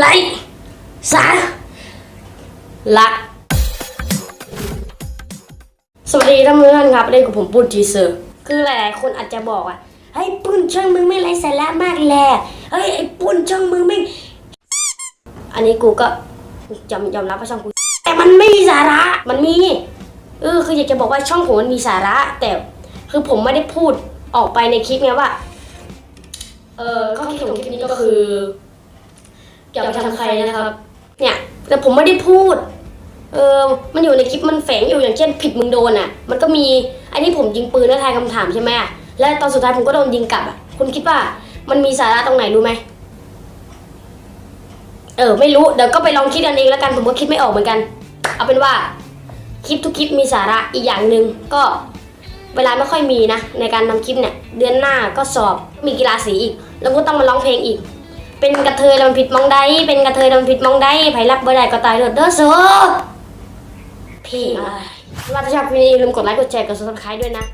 ไลค์สาละสวัสดีท่านผู้ชมครับเล่นกับผมปุ้นจีเซอร์ คือหลายๆคนอาจจะบอกว่าเฮ้ยปุ้นช่างมึงไม่ไรสาระมากแหละเฮ้ยไอ้ปุ้นช่างมึงไม่อันนี้กูก็ยอมยอมรับว่าช่องกูแต่มันไม่มีสาระมันมีเออคืออยากจะบอกว่าช่องผมมันมีสาระ แต่คือผมไม่ได้พูดออกไปในคลิปไงว่าเออข้อคิดของคลิปนี้ก็คือ อย่าไปทำใครนะครับ เนี่ย แต่ผมไม่ได้พูด เออมันอยู่ในคลิปมันแฝงอยู่อย่างเช่น ผิดมึงโดนอะ มันก็มี อันนี้ผมยิงปืนแล้วทายคำถามใช่ไหมอะและตอนสุดท้ายผมก็โดนยิงกลับอะ คุณคิดว่ามันมีสาระตรงไหนรู้ไหม เออ ไม่รู้ เดี๋ยวก็ไปลองคิดกันเองแล้วกัน ผมก็คิดไม่ออกเหมือนกัน เอาเป็นว่าคลิปทุกคลิปมีสาระอีกอย่างหนึ่งก็เวลาไม่ค่อยมีนะ ในการทำคลิปเนี่ย เดือนหน้าก็สอบมีกีฬาสีอีก แล้วก็ต้องมาร้องเพลงอีก เป็นกระเทยแล้วมันผิดมองได้ เป็นกระเทยแล้วมันผิดมองได้ไผรับบ่ได้ก็ตายเด้อเด้อโซเพลงอะไรว่าถ้าชอบคลิปนี้อย่าลืมกดไลค์กดแชร์กดซับสไครต์ด้วยนะ